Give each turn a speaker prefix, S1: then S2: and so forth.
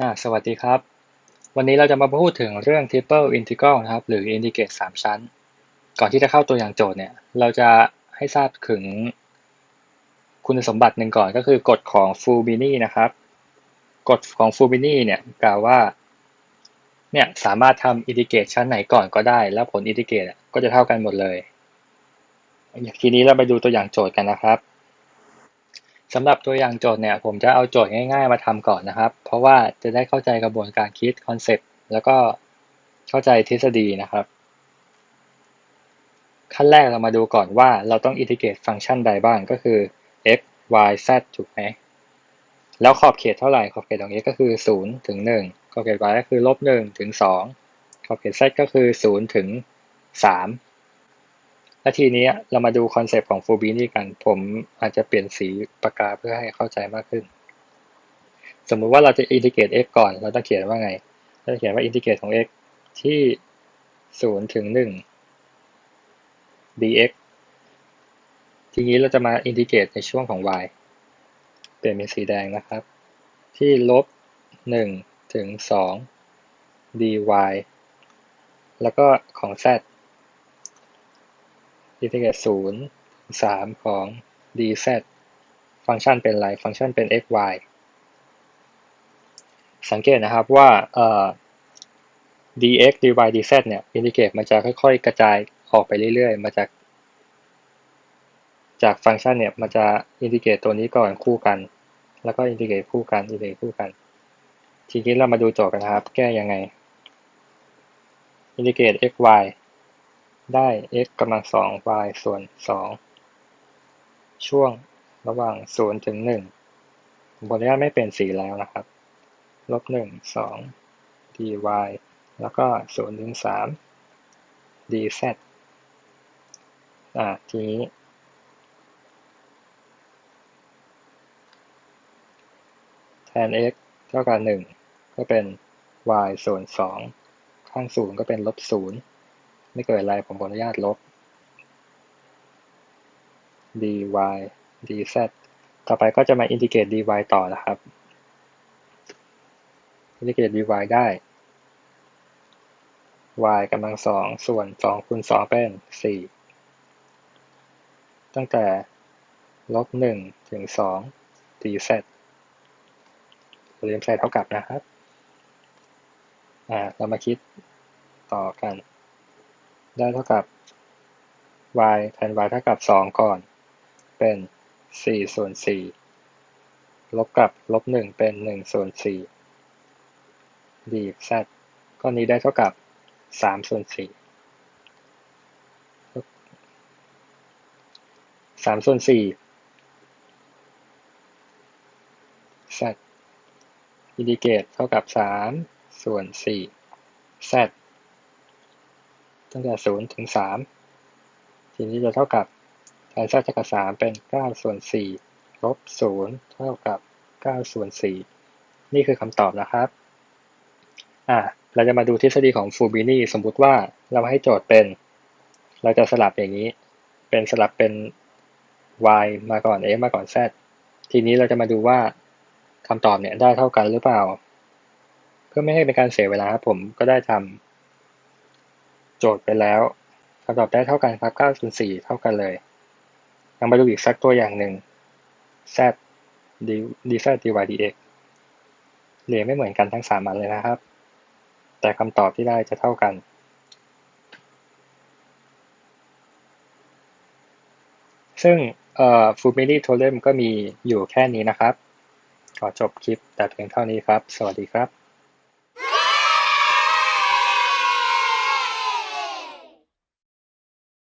S1: อ่าสวัสดีครับ วันนี้เราจะมาพูดถึงเรื่อง triple integral นะครับ หรือ integrate สามชั้น ก่อนที่จะเข้าตัวอย่างโจทย์เนี่ย เราจะให้ทราบถึงคุณสมบัติหนึ่งก่อนก็คือกฎของ Fubini นะครับ กฎของ Fubini เนี่ยกล่าวว่า เนี่ยสามารถทำ integrate ชั้นไหนก่อนก็ได้ แล้วผล integrate ก็จะเท่ากันหมดเลย ทีนี้เราไปดูตัวอย่างโจทย์กันนะครับ สำหรับตัวอย่างโจทย์เนี่ยผมจะเอาโจทย์ง่าย ๆ มาทำก่อนนะครับ เพราะว่าจะได้เข้าใจกระบวนการคิดคอนเซปต์แล้วก็เข้าใจทฤษฎีนะครับ ขั้นแรกเรามาดูก่อนว่าเราต้องอินทิเกรตฟังก์ชันใดบ้างก็คือ x y z ถูกไหมแล้วขอบเขตเท่าไหร่ ขอบเขตของ x ก็คือ 0 ถึง 1 ขอบเขต y ก็คือลบ1ถึง 2 ขอบเขต z ก็คือ 0 ถึง 3 และทีนี้เรามาดูคอนเซปต์ของฟูบีนี่กัน ผมอาจจะเปลี่ยนสีปากกาเพื่อให้เข้าใจมากขึ้น สมมุติว่าเราจะอินทิเกรต x ก่อน เราต้องเขียนว่าไง เราจะเขียนว่าอินทิเกรตของ x ที่ 0 ถึง 1 dx ทีนี้เราจะมาอินทิเกรตในช่วงของ y เปลี่ยนเป็นสีแดงนะครับ ที่ลบ 1 ถึง 2 dy แล้วก็ของ z อินทิเกรตศูนย์สามของ dz ฟังก์ชันเป็นอะไร ฟังก์ชันเป็น xy สังเกตนะครับว่า dx dy dz เนี่ย อินทิเกรตมันจะค่อยๆ กระจายออกไปเรื่อยๆ มาจาก จากฟังก์ชันเนี่ย มันจะอินทิเกรตตัวนี้ก่อนคู่กัน แล้วก็อินทิเกรตคู่กัน อินทิเกรตคู่กัน ทีนี้เรามาดูโจทย์กันนะครับ แก้ยังไง อินทิเกรต xy ได้ x กำลังสอง y ส่วนสองช่วงระหว่างศูนย์ถึงหนึ่งผมขออนุญาไม่เปลี่ยนสีแล้วนะครับลบหนึ่งสอง dy แล้วก็ศูนย์ถึงสาม dz อ่าทีนี้แทน x เท่ากับหนึ่งก็เป็น y ส่วนสองข้างศูนย์ก็เป็นลบศูนย์ ไม่เกิดอะไรผมขออนุญาตลบ dy dz ต่อไปก็จะมาอินทิเกรต dy ต่อนะครับ อินทิเกรต dy ได้ y กำลังสองส่วนสองคูณสองเป็นสี่ตั้งแต่ลบหนึ่งถึงสอง dz เรียนใส่เท่ากับนะครับ อ่า เรามาคิดต่อกัน ได้เท่ากับ y แทน y เท่ากับสองก่อน เป็นสี่ส่วนสี่ลบกับลบหนึ่งเป็นหนึ่งส่วนสี่ดีแซดก้อนนี้ได้เท่ากับสามส่วนสี่สามส่วนสี่แซดอินดิเกตเท่ากับสามส่วนสี่แซด ตั้งแต่ศูนย์ถึงสามทีนี้จะเท่ากับแทนซากกับสามเป็นเก้าส่วนสี่ลบศูนย์เท่ากับเก้าส่วนสี่นี่คือคำตอบนะครับอ่าเราจะมาดูทฤษฎีของฟูบินีสมมุติว่าเราให้โจทย์เป็น เราจะสลับอย่างนี้ เป็นสลับเป็น y มาก่อน x มาก่อน z ทีนี้เราจะมาดูว่าคำตอบเนี่ยได้เท่ากันหรือเปล่า เพื่อไม่ให้เป็นการเสียเวลาผมก็ได้ทำ โจทย์ไปแล้วคำตอบได้เท่ากันครับ 9 ส่วน 4 เท่ากันเลยยังมาดูอีกสักตัวอย่างหนึ่ง z d d z dy dx เรียนไม่เหมือนกันทั้งสามอันเลยนะครับ แต่คำตอบที่ได้จะเท่ากัน ซึ่งเอ่อ Fumini Theorem ก็มีอยู่แค่นี้นะครับ ขอจบคลิปแต่เพียงเท่านี้ครับ สวัสดีครับ